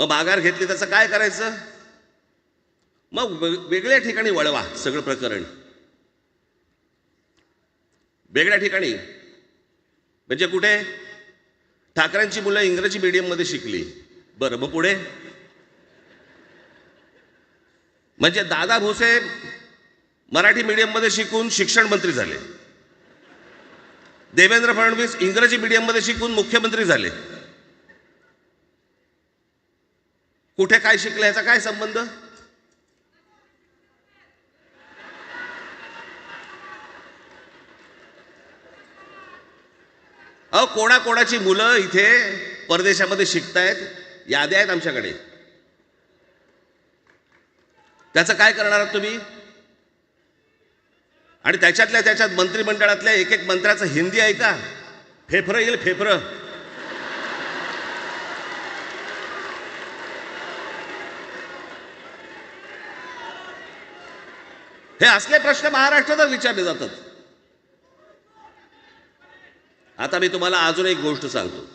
मग माघार घेतली त्याचं काय करायचं? मग वेगळ्या ठिकाणी वळवा सगळं प्रकरण. वेगळ्या ठिकाणी. म्हणजे कुठे? ठाकरेंची मुलं इंग्रजी मीडियममध्ये शिकली. बरं मग पुढे? म्हणजे दादा भोसे मराठी मीडियममध्ये शिकून शिक्षण मंत्री झाले. देवेंद्र फडणवीस इंग्रजी मीडियममध्ये शिकून मुख्यमंत्री झाले. कुठे काय शिकलं याचा काय संबंध? अहो कोणाकोणाची मुलं इथे परदेशामध्ये शिकतायत याद्या आहेत आमच्याकडे. त्याचं काय करणार आहात तुम्ही? आणि त्याच्यातल्या त्याच्यात मंत्रिमंडळातल्या एक एक मंत्र्याचं हिंदी आहे का? फेफरं येईल फेफरं. हे असले प्रश्न महाराष्ट्रातच विचारले जातात. आता मी तुम्हाला अजून एक गोष्ट सांगतो.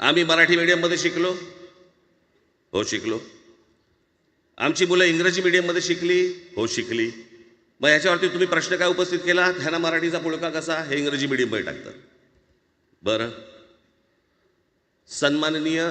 आम्ही मराठी मीडियममध्ये शिकलो. हो शिकलो. आमची मुलं इंग्रजी मीडियममध्ये शिकली. हो शिकली. मग याच्यावरती तुम्ही प्रश्न काय उपस्थित केला? ह्यांना मराठीचा पुळका कसा? हे इंग्रजी मीडियममध्ये टाकतात. बरं. सन्माननीय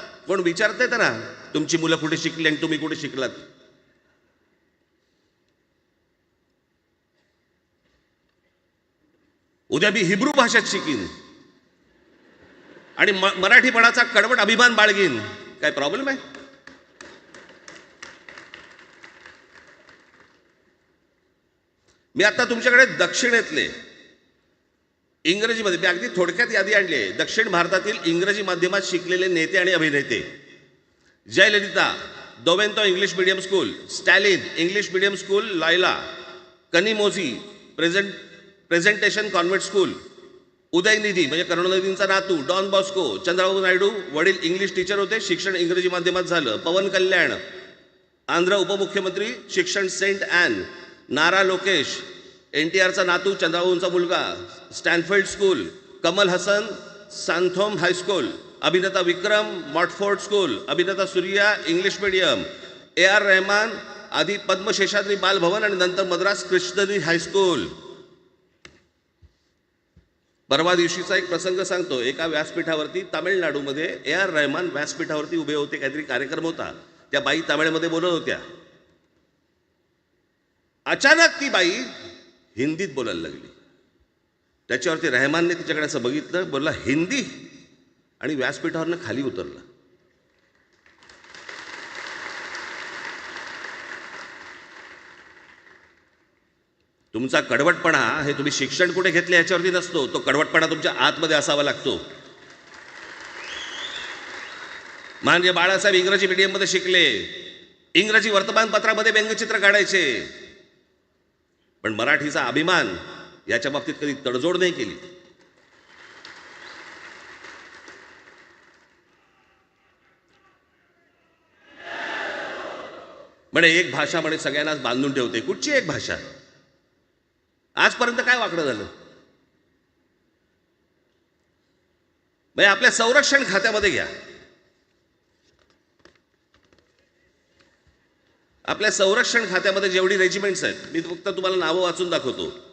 पण विचारते ना तुमची मुलं कुठे शिकली आणि तुम्ही कुठे शिकलात? उद्या मी हिब्रू भाषेत शिकीन. आणि म- मराठीपणाचा कडवट अभिमान बाळगीन. काय प्रॉब्लेम आहे? मी आता तुमच्याकडे दक्षिणेतले इंग्रजीमध्ये मी अगदी थोडक्यात यादी आणली आहे. दक्षिण भारतातील इंग्रजी माध्यमात शिकलेले नेते आणि अभिनेते. Jayalalithaa Doveton English medium school Stalin English medium school लायला Kanimozhi present presentation convent school Udhayanidhi म्हणजे करुणानिधींचा नातू डॉन बॉस्को चंद्रबाबू नायडू वडील इंग्लिश टीचर होते शिक्षण इंग्रजी माध्यमात झालं. पवन कल्याण आंध्र उपमुख्यमंत्री शिक्षण सेंट ॲन नारा लोकेश एन टी आरचा नातू चंद्रबाबूंचा मुलगा Stanfield school Kamal Haasan Santhome high school अभिनेता विक्रम मॉटफोर्ड स्कूल अभिनेता Suriya English medium A R Rahman आधी पद्मशेषाद्री बालभवन आणि नंतर मद्रास कृष्णरी हायस्कूल परवा दिवशीचा एक प्रसंग सांगतो. एका व्यासपीठावरती तामिळनाडूमध्ये ए आर रहमान व्यासपीठावरती उभे होते. काहीतरी कार्यक्रम होता. त्या बाई तामिळमध्ये बोलत होत्या. अचानक ती बाई हिंदीत बोलायला लागली. त्याच्यावरती रहमानने तिच्याकडे असं बघितलं बोलला हिंदी? आणि व्यासपीठावरनं खाली उतरला. तुमचा कडवटपणा हे तुम्ही शिक्षण कुठे घेतले याच्यावरती नसतो. तो कडवटपणा तुमच्या आतमध्ये असावा लागतो. म्हणजे बाळासाहेब इंग्रजी मीडियममध्ये शिकले. इंग्रजी वर्तमानपत्रामध्ये व्यंगचित्र काढायचे. पण मराठीचा अभिमान याच्या बाबतीत कधी तडजोड नाही केली. म्हणे एक भाषा म्हणे सगळ्यांनाच बांधून ठेवते. कुठची एक भाषा? आजपर्यंत काय वाकडं झालं? म्हणजे आपल्या संरक्षण खात्यामध्ये घ्या. आपल्या संरक्षण खात्यामध्ये जेवढी रेजिमेंट्स आहेत मी फक्त तुम्हाला नावं वाचून दाखवतो.